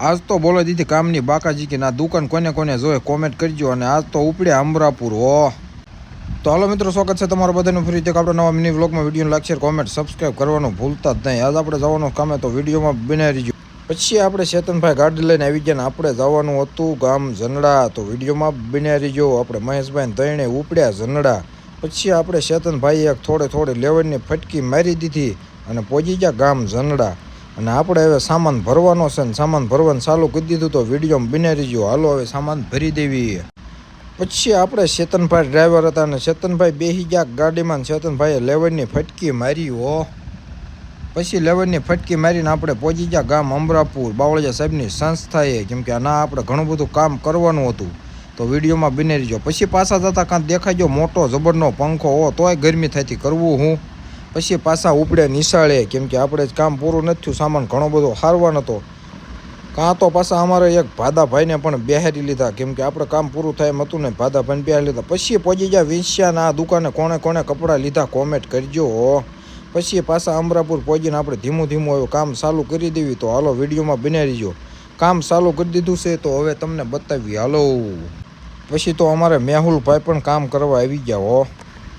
આજ તો બોલો દીધી કામની બાકાજી કે ના, દુકાન કોને કોને જોવે કોમેન્ટ કરજો અને આજ તો ઉપડ્યા અમરાપુર, હો. તો હાલો મિત્રો, સ્વાગત છે તમારા બધાનું ફરી એક આપણે નવા મિની વ્લોગમાં વીડિયો શેર કોમેન્ટ સબસ્ક્રાઈબ કરવાનું ભૂલતા જ નહીં. આજ આપણે જવાનું કામે તો વિડીયોમાં બનાવી રહીજો. પછી આપણે ચેતનભાઈ ગાડી લઈને આવી ગયા આપણે જવાનું હતું ગામ ઝનડા તો વિડીયોમાં બનાવી રહીજો. આપણે મહેશભાઈ તૈણે ઉપડ્યા ઝનડા પછી આપણે ચેતનભાઈએ થોડે થોડે લેવલની ફટકી મારી દીધી અને પહોંચી ગયા ગામ ઝનડા અને આપણે હવે સામાન ભરવાનો છે ને સામાન ભરવાનું ચાલુ કરી દીધું તો વિડીયોમાં બનાવી રહીજો હાલો હવે સામાન ભરી દેવી. પછી આપણે ચેતનભાઈ ડ્રાઈવર હતા અને ચેતનભાઈ બેસી ગયા ગાડીમાં ચેતનભાઈએ લેવડની ફટકી મારી હો. પછી લેવડની ફટકી મારીને આપણે પહોંચી ગયા ગામ અમરાપુર. બાવળિયા સાહેબની સંસ્થાએ. કેમ કે ના, આપણે ઘણું બધું કામ કરવાનું હતું. તો વિડીયોમાં બિને રહીજો પછી પાછા જતા કાંઈ દેખાઈ ગયો મોટો જબરનો પંખો હો, તોય ગરમી થતી કરવું હું. પછી પાછા ઉપડે, નિશાળે. કેમ કે આપણે કામ પૂરું નથી થયું, સામાન ઘણો બધો હારવાનો હતો કાં તો પાછા અમારે એક ભાદાભાઈને પણ બેહારી લીધા. કેમ કે આપણે કામ પૂરું થાય એમ હતું ને, ભાદાભાઈને બેહારી લીધા. પછી પહોંચી ગયા વિંસ્યાના આ દુકાને કોણે કોણે કપડાં લીધા, કોમેન્ટ કરજો પછી પાછા અમરાપુર પહોંચીને આપણે ધીમું ધીમું હવે કામ ચાલુ કરી દેવી. તો હાલો વિડીયોમાં બનાવી રહીજો કામ ચાલુ કરી દીધું છે, તો હવે તમને બતાવી. હાલો. પછી તો અમારે મેહુલભાઈ પણ કામ કરવા આવી ગયા હો.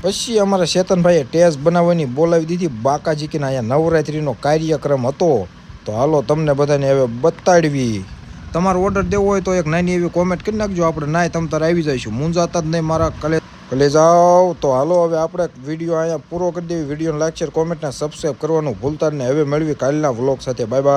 પછી અમારા ચેતનભાઈએ ટેસ બનાવવાની બોલાવી દીધી. બાકાજીકીના અહીંયા નવરાત્રિનો કાર્યક્રમ હતો. તો હાલો તમને બધાને હવે બતાડવી. તમારો ઓર્ડર દેવો હોય તો એક નાની એવી કોમેન્ટ કરી નાખજો. આપણે નાય તમ તારે આવી જઈશું. મૂંઝાતા જ નહીં મારા કલે કલે જાઓ તો હાલો હવે આપણે વીડિયો અહીંયા પૂરો કરી દેવી. વિડીયોને લાઈક શેર કોમેન્ટને સબસ્ક્રાઈબ કરવાનું ભૂલતા ને હવે મેળવી કાલના વ્લોગ સાથે. Bye bye